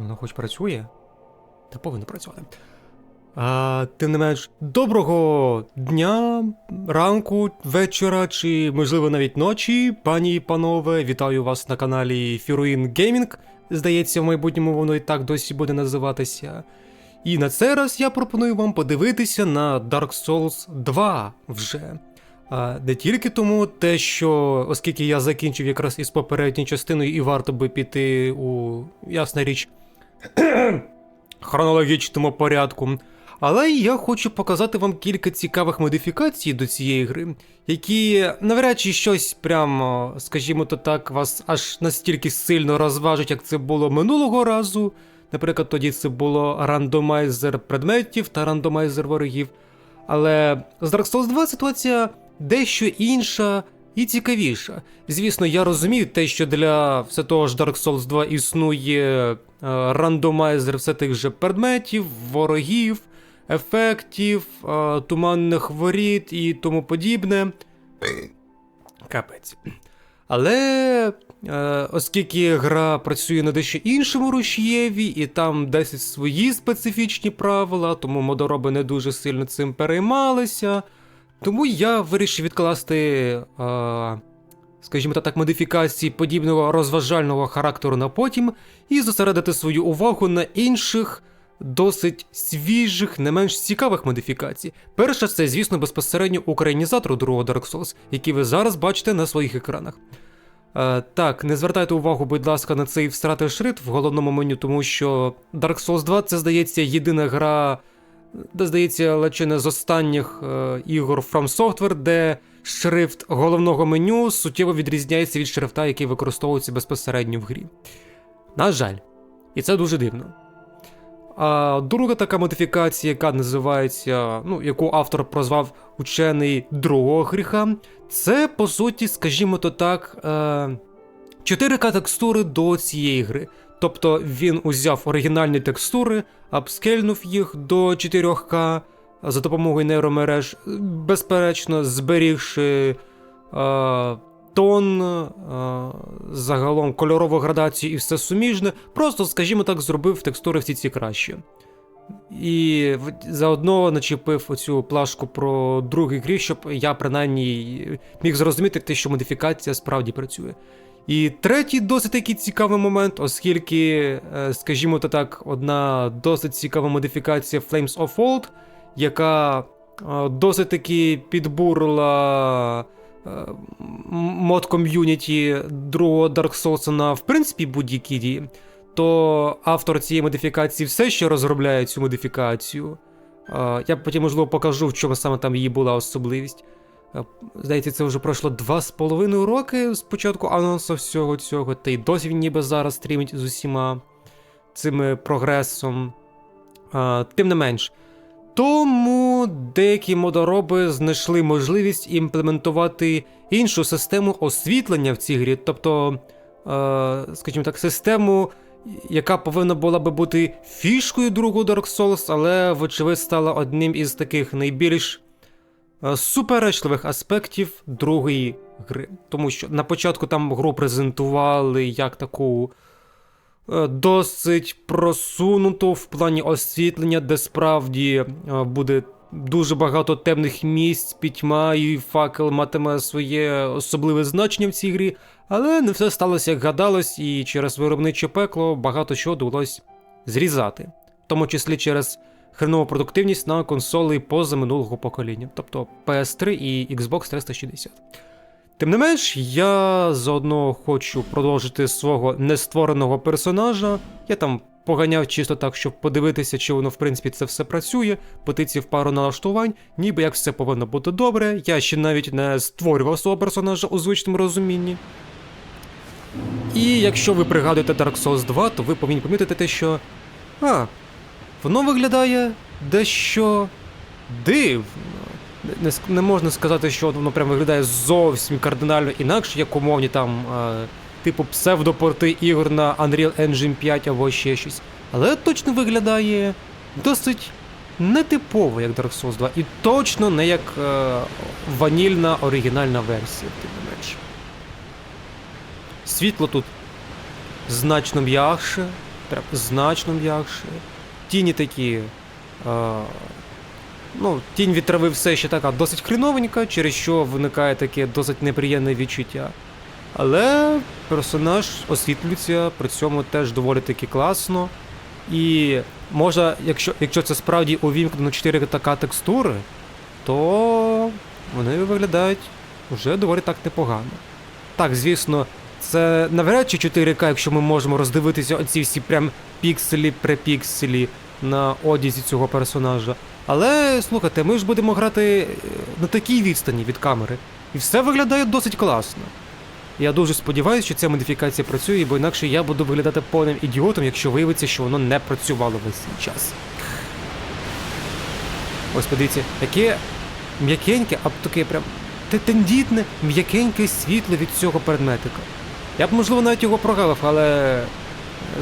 Воно хоч працює? Та повинно працювати. А, тим не менш, доброго дня, ранку, вечора чи, можливо, навіть ночі, пані і панове, вітаю вас на каналі Фіруїн Геймінг. Здається, в майбутньому воно і так досі буде називатися. І на цей раз я пропоную вам подивитися на Dark Souls 2 вже. А, не тільки тому, те, що оскільки я закінчив якраз із попередньою частиною, і варто би піти у ясна річ хронологічному порядку. Але я хочу показати вам кілька цікавих модифікацій до цієї гри, які навряд чи щось прямо, скажімо то так, вас аж настільки сильно розважить, як це було минулого разу. Наприклад, тоді це було рандомайзер предметів та рандомайзер ворогів. Але з Dark Souls 2 ситуація дещо інша і цікавіша. Звісно, я розумію те, що для все того ж Dark Souls 2 існує е, рандомайзер все тих же предметів, ворогів, ефектів, е, туманних воріт і тому подібне. Капець. Але е, оскільки гра працює на дещо іншому рушієві, і там 10 свої специфічні правила, тому модороби не дуже сильно цим переймалися. Тому я вирішив відкласти, е, скажімо так, модифікації подібного розважального характеру на потім і зосередити свою увагу на інших. Досить свіжих, не менш цікавих модифікацій. Перша це, звісно, безпосередньо українізатор другого Dark Souls, який ви зараз бачите на своїх екранах. Е, так, не звертайте увагу, будь ласка, на цей всратий шрифт в головному меню, тому що Dark Souls 2 це, здається, єдина гра, де, здається, лише не з останніх е, ігор From Software, де шрифт головного меню суттєво відрізняється від шрифта, який використовується безпосередньо в грі. На жаль, і це дуже дивно. А друга така модифікація, яка називається, ну, яку автор прозвав учений другого гріха, це, по суті, скажімо то так, е, 4К текстури до цієї гри. Тобто він узяв оригінальні текстури, апскельнув їх до 4К за допомогою нейромереж, безперечно, зберігши е, тон, е, загалом кольорову градацію і все суміжне, просто, скажімо так, зробив текстури всі ці кращі. І заодно начепив оцю плашку про другий гріх, щоб я принаймні міг зрозуміти те, що модифікація справді працює. І третій досить такий цікавий момент, оскільки, е, скажімо то так, одна досить цікава модифікація Flames of Old, яка е, досить таки підбурила е, мод ком'юніті другого Dark Souls на в принципі будь-які дії, то автор цієї модифікації все ще розробляє цю модифікацію. Е, Я потім, можливо, покажу, в чому саме там її була особливість. Е, Здається, це вже пройшло два з половиною роки з початку анонсу всього цього, та й досі він ніби зараз стрімить з усіма цими прогресом. Тим не менш. Тому деякі модороби знайшли можливість імплементувати іншу систему освітлення в цій грі, тобто, е, скажімо так, систему, яка повинна була би бути фішкою другого Dark Souls, але, вочевидь, стала одним із таких найбільш е, суперечливих аспектів другої гри. Тому що на початку там гру презентували як таку е, досить просунуту в плані освітлення, де справді е, буде дуже багато темних місць, пітьма і факел матиме своє особливе значення в цій грі, але не все сталося як гадалось, і через виробниче пекло багато чого довелось зрізати, в тому числі через хренову продуктивність на консоли поза минулого покоління, тобто PS3 і Xbox 360. Тим не менш, я заодно хочу продовжити свого нествореного персонажа. Я там поганяв чисто так, щоб подивитися, чи воно в принципі це все працює, потиців пару налаштувань, ніби як все повинно бути добре. Я ще навіть не створював свого персонажа у звичному розумінні. І якщо ви пригадуєте Dark Souls 2, то ви повинні помітити те, що. А, воно виглядає дещо дивно. Не, можна сказати, що воно прям виглядає зовсім кардинально інакше, як умовні там, е, типу псевдопорти ігор на Unreal Engine 5 або ще щось. Але точно виглядає досить нетипово, як Dark Souls 2, і точно не як е, ванільна оригінальна версія, тим не менше. Світло тут значно м'якше, значно м'якше. Тіні такі. Е, ну, тінь від трави все ще така досить хріновенька, через що виникає таке досить неприємне відчуття. Але персонаж освітлюється, при цьому теж доволі таки класно. І може, якщо, якщо це справді увімкнено 4 така текстури, то вони виглядають вже доволі так непогано. Так, звісно, це навряд чи 4К, якщо ми можемо роздивитися оці всі прям пікселі препікселі на одязі цього персонажа. Але слухайте, ми ж будемо грати е, на такій відстані від камери. І все виглядає досить класно. Я дуже сподіваюся, що ця модифікація працює, бо інакше я буду виглядати повним ідіотом, якщо виявиться, що воно не працювало весь цей час. Ось подивіться, яке м'якеньке, а таке прям те- тендітне, м'якеньке світло від цього предметика. Я б, можливо, навіть його прогавив, але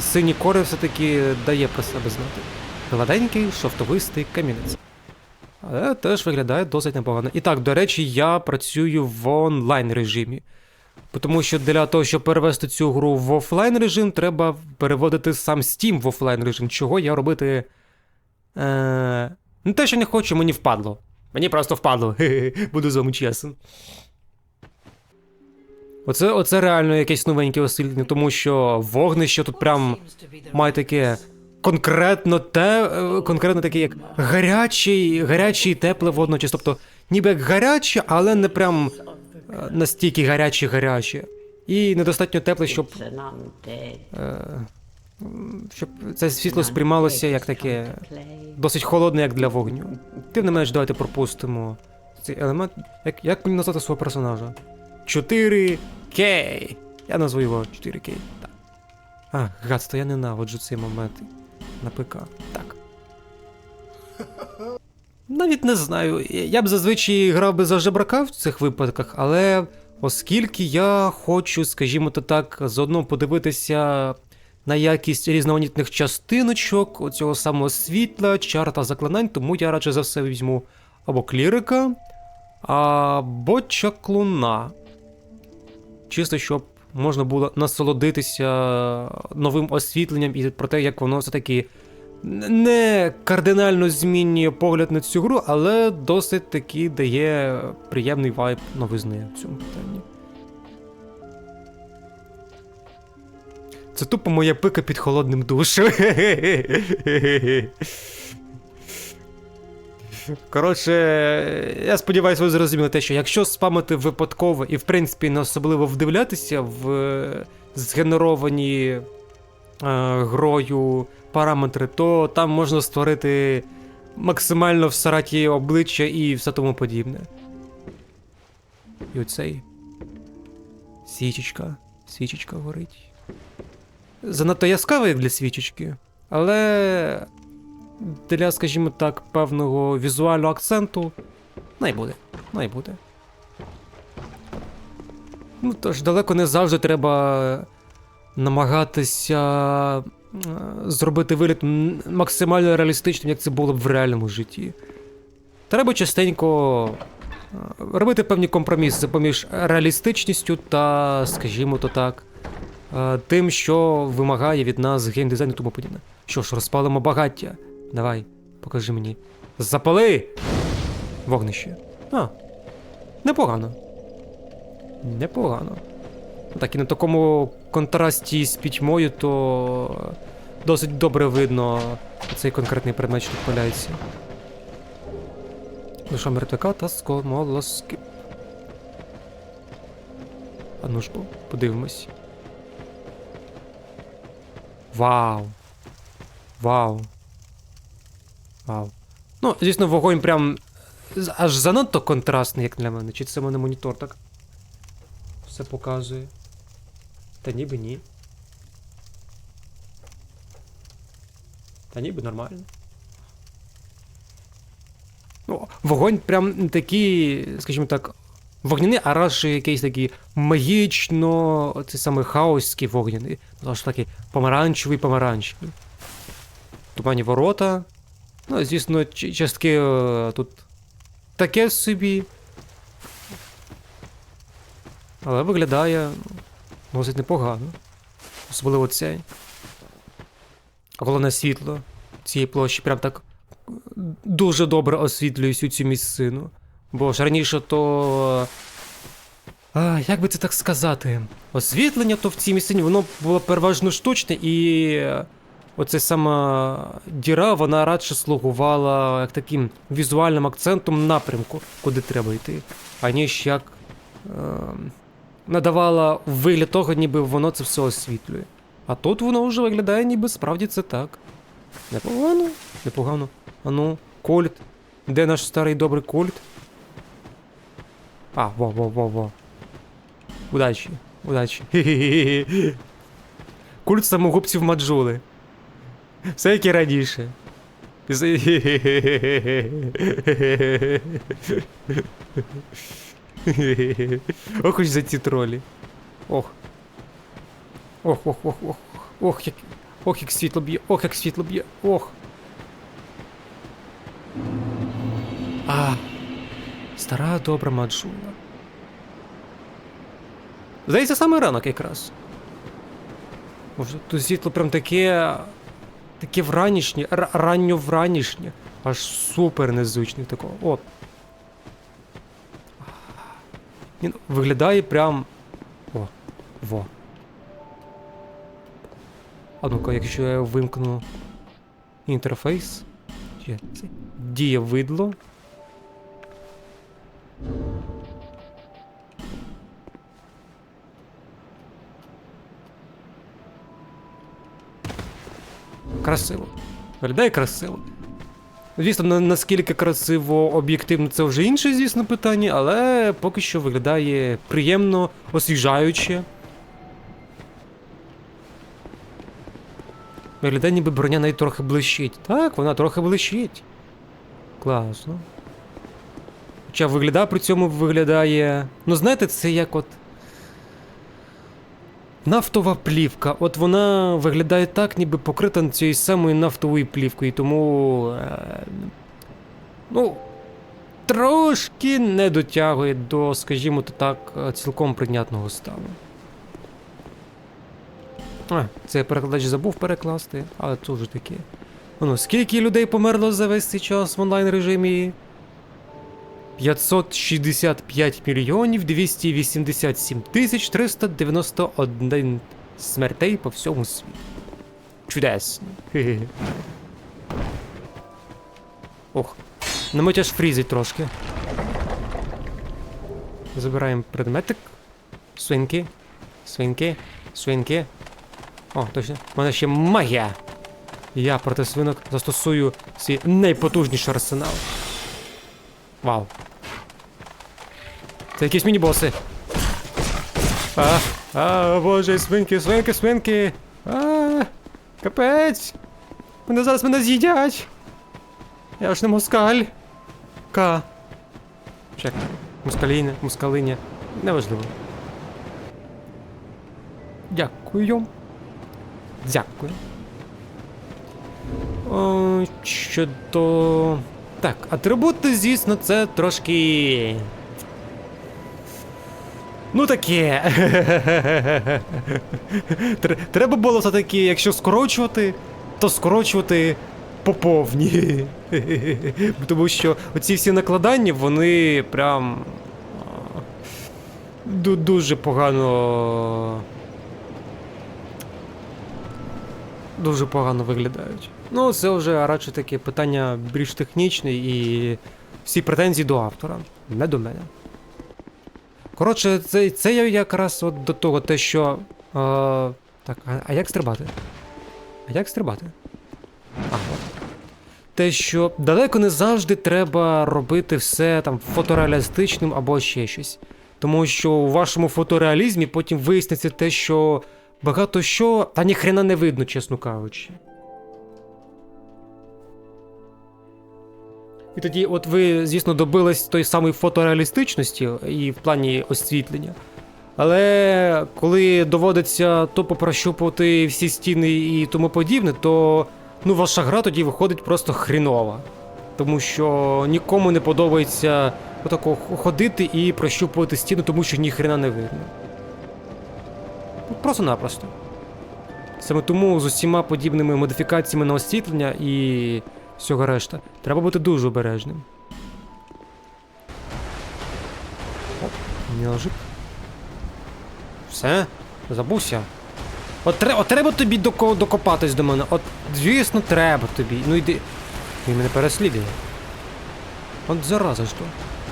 синій кори все-таки дає про себе знати. Гладенький, шовтовистий камінець. Але теж виглядає досить непогано. І так, до речі, я працюю в онлайн режимі. Тому що для того, щоб перевести цю гру в офлайн режим, треба переводити сам Steam в офлайн режим, чого я робити. Е... Не те, що не хочу, мені впадло. Мені просто впадло. Буду з вами чесним. Оце, оце реально якесь новеньке освітлення, тому що вогнище тут прям має таке конкретно те, е, конкретно таке, як гарячий, гарячий тепле водночас. Тобто, ніби як гаряче, але не прям настільки гаряче гаряче. І недостатньо тепле, щоб, е, щоб це світло сприймалося як таке досить холодне, як для вогню. Тим не менш, давайте пропустимо цей елемент. Як, як мені назвати свого персонажа? 4К. Я назву його 4К. Так. А, гадство, я ненавиджу цей момент на ПК. Так. Навіть не знаю. Я б зазвичай грав би за жебрака в цих випадках, але оскільки я хочу, скажімо то так, заодно подивитися на якість різноманітних частиночок, цього самого світла, чар та заклинань, тому я радше за все візьму або клірика, або чаклуна. Чисто, щоб можна було насолодитися новим освітленням і про те, як воно все-таки не кардинально змінює погляд на цю гру, але досить таки дає приємний вайб новизни в цьому питанні. Це тупо моя пика під холодним душем. Коротше, я сподіваюся, ви зрозуміли те, що якщо спамити випадково і, в принципі, не особливо вдивлятися в е, згенеровані грою параметри, то там можна створити максимально всараті обличчя і все тому подібне. І оцей. Свічечка. Свічечка горить. Занадто яскравий для свічечки, але для, скажімо так, певного візуального акценту найбуде. Найбуде. Ну, тож далеко не завжди треба намагатися е, зробити вигляд максимально реалістичним, як це було б в реальному житті. Треба частенько е, робити певні компроміси поміж реалістичністю та, скажімо то так, е, тим, що вимагає від нас геймдизайн і тому подібне. Що ж, розпалимо багаття. Давай, покажи мені. Запали! Вогнище. А. Непогано. Непогано. Так, і на такому контрасті з пітьмою, то досить добре видно цей конкретний предмет, що тут валяється. Душа мертвяка та скомолоски. А ну ж, подивимось. Вау. Вау. Вау. Ну, звісно, вогонь прям аж занадто контрастний, як для мене. Чи це в мене монітор так? Все показує. Та ніби ні. Та ніби нормально. Ну, вогонь прям такий, скажімо так, вогняний, а радше якийсь такий магічно, цей саме хаоський вогняний. Аж такий помаранчевий помаранчевий. Тумані ворота. Ну, звісно, частки е, тут таке собі. Але виглядає ну, досить непогано. Особливо цей. головне світло цієї площі прям так дуже добре освітлює всю цю місцину. Бо ж раніше то. А, як би це так сказати? Освітлення то в цій місцині воно було переважно штучне, і е, оце сама діра, вона радше слугувала як таким візуальним акцентом напрямку, куди треба йти, аніж як е, надавала вигляд того, ніби воно це все освітлює. А тут воно вже виглядає, ніби справді це так. Непогано, непогано. Ану, кольт. Де наш старий добрий кольт? А, во, во, во, во. Удачі, удачі. Хе-хе-хе. Культ самогубців маджули. Все як і раніше. З- Ох уж за ці тролі. Ох. Ох, ох, ох, ох. Ох, як. Ох, як світло б'є, ох, як світло б'є, ох. А. Стара добра маджула. Здається, саме ранок якраз. Може, тут світло прям таке. Таке вранішнє, р- ранньо вранішнє. Аж супер незвичне такого. От. Він виглядає прям. О, во. А ну-ка, якщо я вимкну інтерфейс. Діє видло. Красиво. Виглядає красиво. Звісно, наскільки красиво об'єктивно, це вже інше, звісно, питання, але поки що виглядає приємно, освіжаюче. Виглядає, ніби броня навіть трохи блищить. Так, вона трохи блищить. Класно. Хоча виглядає при цьому виглядає. Ну, знаєте, це як от. Нафтова плівка. От вона виглядає так, ніби покрита цією самою нафтовою плівкою, тому. Е, ну. Трошки не дотягує до, скажімо то так, е, цілком прийнятного стану. А, це перекладач забув перекласти, але це вже таке. Ну, скільки людей померло за весь цей час в онлайн режимі? 565 мільйонів 287 тисяч 391 смертей по всьому світу. Чудесно. Ох, на мить аж фрізить трошки. Забираємо предметик. Свинки. Свинки. Свинки. О, точно. У мене ще магія. Я проти свинок застосую свій найпотужніший арсенал. Вау. Це якісь міні-боси. А, а, боже, свинки, свинки, свинки. А, капець. Вони зараз мене з'їдять. Я ж не москаль. Ка. Чек. Мускаліня, мускалиня. Неважливо. Дякую. Дякую. О, щодо. Так, атрибути, звісно, це трошки. Ну таке. Треба було все-таки, якщо скорочувати, то скорочувати по повній. Тому що оці всі накладання, вони прям. Дуже погано. Дуже погано виглядають. Ну, це вже радше таке питання більш технічне і всі претензії до автора, не до мене. Коротше, це, це я якраз от до того, те, що. Е, так, а, а як стрибати? А як стрибати? А, от. Те, що далеко не завжди треба робити все там фотореалістичним або ще щось. Тому що у вашому фотореалізмі потім виясниться те, що багато що та ніхрена не видно, чесно кажучи. І тоді, от ви, звісно, добились той самої фотореалістичності і в плані освітлення. Але коли доводиться то попрощупувати всі стіни і тому подібне, то ну, ваша гра тоді виходить просто хрінова. Тому що нікому не подобається отако ходити і прощупувати стіну, тому що ніхрена не видно. Просто-напросто. Саме тому з усіма подібними модифікаціями на освітлення і всього решта треба бути дуже обережним. Оп, м'яжик. Все, забувся. От, от треба тобі доко- докопатись до мене. От, звісно, треба тобі. Ну йди. Він мене переслідує. От зараза що.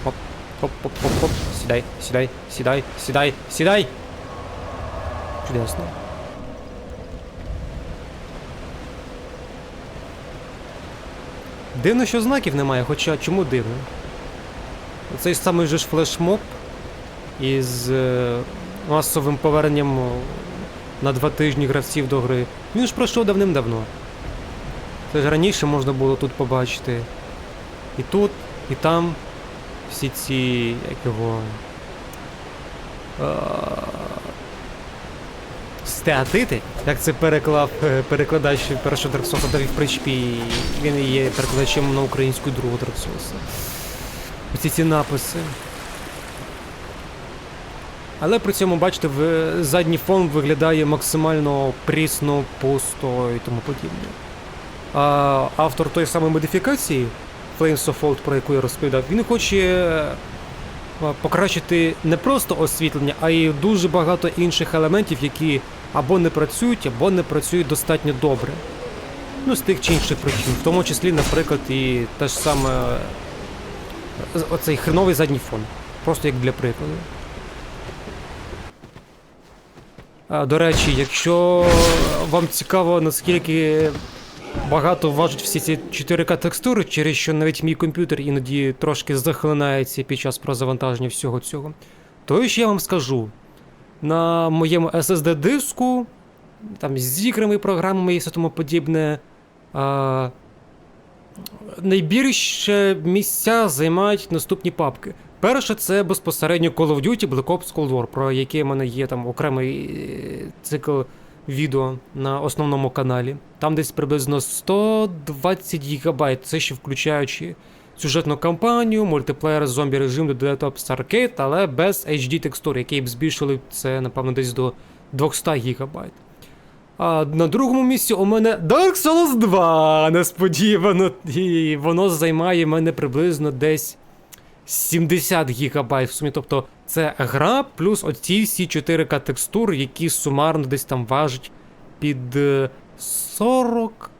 Оп, оп, оп, оп, оп. Сідай, сідай, сідай, сідай, сідай. Чудесно. Дивно, що знаків немає, хоча чому дивно? Цей самий же ж флешмоб із е, масовим поверненням на два тижні гравців до гри. Він ж пройшов давним-давно. Це ж раніше можна було тут побачити. І тут, і там всі ці. як його. Стеатити, як це переклав е, перекладач першого Дарксоса Давід Причпі, він є перекладачем на українську другого Дарксоса. Оці ці написи. Але при цьому, бачите, задній фон виглядає максимально прісно, пусто і тому подібне. А автор тої самої модифікації, Flames of Old, про яку я розповідав, він хоче е, покращити не просто освітлення, а й дуже багато інших елементів, які або не працюють, або не працюють достатньо добре. Ну, з тих чи інших причин. В тому числі, наприклад, і те ж саме е, оцей хреновий задній фон. Просто як для прикладу. А, до речі, якщо вам цікаво, наскільки багато важать всі ці 4К текстури, через що навіть мій комп'ютер іноді трошки захлинається під час прозавантаження всього цього, то ж я вам скажу. На моєму SSD диску, там з іграми, програмами і все тому подібне. А, найбільше місця займають наступні папки. Перше, це безпосередньо Call of Duty Black Ops Cold War, про яке в мене є там окремий е, цикл відео на основному каналі. Там десь приблизно 120 гігабайт, це ще включаючи сюжетну кампанію, мультиплеєр, зомбі режим, Dead Ops Arcade, але без HD текстур, які б збільшили це, напевно, десь до 200 гігабайт. А на другому місці у мене Dark Souls 2, несподівано, і воно займає мене приблизно десь 70 гігабайт в сумі. Тобто це гра плюс оці всі 4К текстури, які сумарно десь там важать під е, 40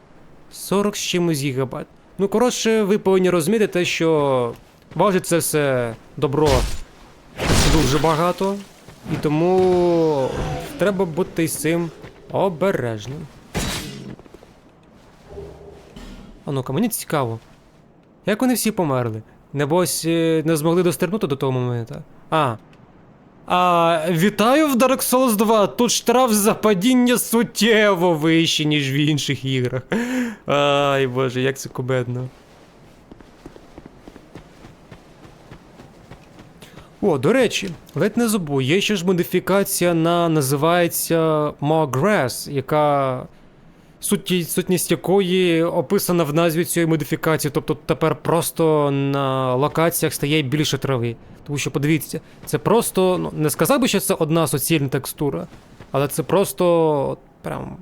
40 з чимось гігабайт. Ну, коротше, ви повинні розуміти те, що важить це все добро дуже багато. І тому треба бути з цим обережним. А ну-ка, мені цікаво. Як вони всі померли? Небось, е, не змогли достерпнути до того моменту. А. А, вітаю в Dark Souls 2. Тут штраф за падіння суттєво вищий, ніж в інших іграх. Ай, боже, як це кубедно. О, до речі, ледь не забув, є ще ж модифікація на називається Moggrass, яка суті, сутність якої описана в назві цієї модифікації. Тобто тепер просто на локаціях стає більше трави. Тому що подивіться, це просто, ну не сказав би, що це одна суцільна текстура, але це просто прям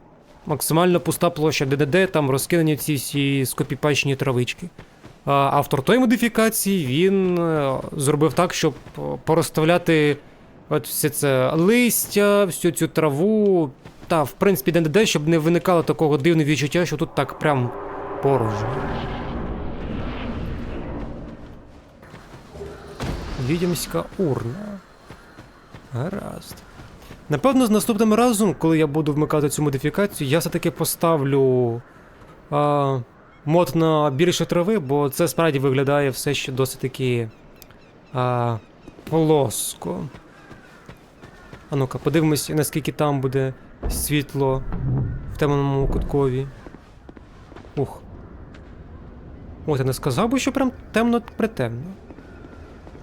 максимально пуста площа, де-де-де там розкинені ці всі скопіпачні травички. Автор тої модифікації він е, зробив так, щоб е, порозставляти от все це листя, всю цю траву. Та, в принципі, де-де-де, щоб не виникало такого дивного відчуття, що тут так прям порожньо. Відьомська урна. Гаразд. Напевно, з наступним разом, коли я буду вмикати цю модифікацію, я все-таки поставлю а, мод на більше трави, бо це справді виглядає все ще досить таки а, плоско. А ну-ка, подивимось, наскільки там буде світло в темному куткові. Ух. От я не сказав би, що прям темно притемно.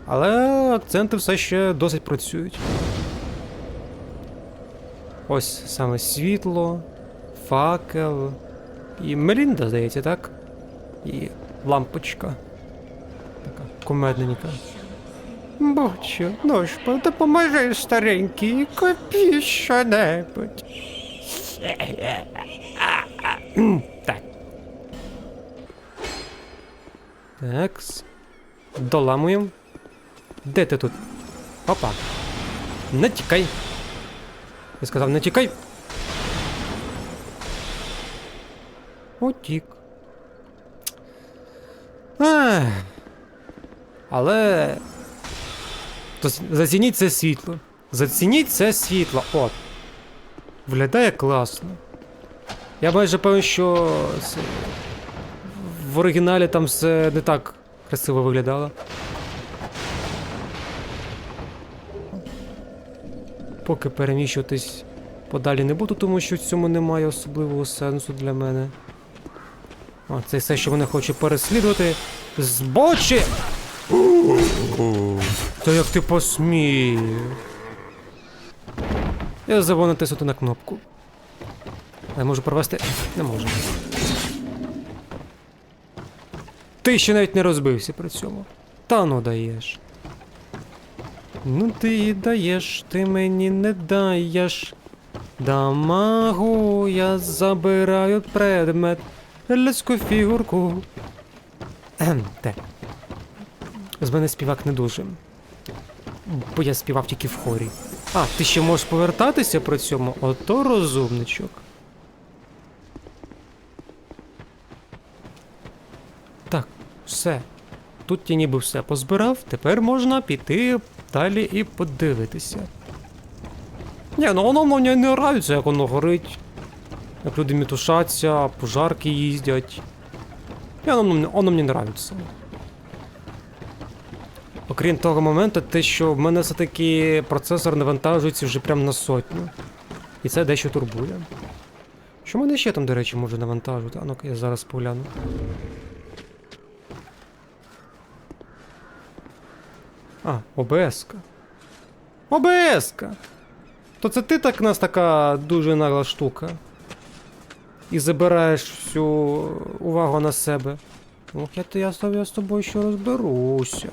Але акценти все ще досить працюють. Ось саме світло, факел. І Мелінда, здається, так? І лампочка. Така кумедненька. Бочо, ну ж, допоможи старенький, копі що-небудь. Так. Такс. Доламуємо. Де ти тут? Опа. Не тікай. Я сказав, не тікай. Утік. Ех. Але. То зацініть це світло. Зацініть це світло. От. Виглядає класно. Я майже певен, що в оригіналі там все не так красиво виглядало. Поки переміщуватись подалі не буду, тому що в цьому немає особливого сенсу для мене. О, це все, що мене хоче переслідувати. Збочі! Та як ти посмів? Я забув натиснути на кнопку. Я можу провести. Не можу. Ти ще навіть не розбився при цьому. Та ну даєш. Ну ти даєш, ти мені не даєш. Дамагу, я забираю предмет. Людську фігурку. Де? З мене співак не дуже. Бо я співав тільки в хорі. А, ти ще можеш повертатися при цьому? Ото розумничок. Так, все. Тут я ніби все позбирав, тепер можна піти далі і подивитися. Ні, ну воно мені не нравиться, як воно горить. Як люди мітушаться, пожарки їздять. Ні, воно, мені- воно мені нравиться. Окрім того моменту, те, що в мене все-таки процесор навантажується вже прям на сотню. І це дещо турбує. Що мене ще там, до речі, може навантажувати? А ну-ка я зараз погляну. А, ОБС-ка. То це ти так нас така дуже нагла штука. І забираєш всю увагу на себе. Ох, я, я, я з тобою ще розберуся.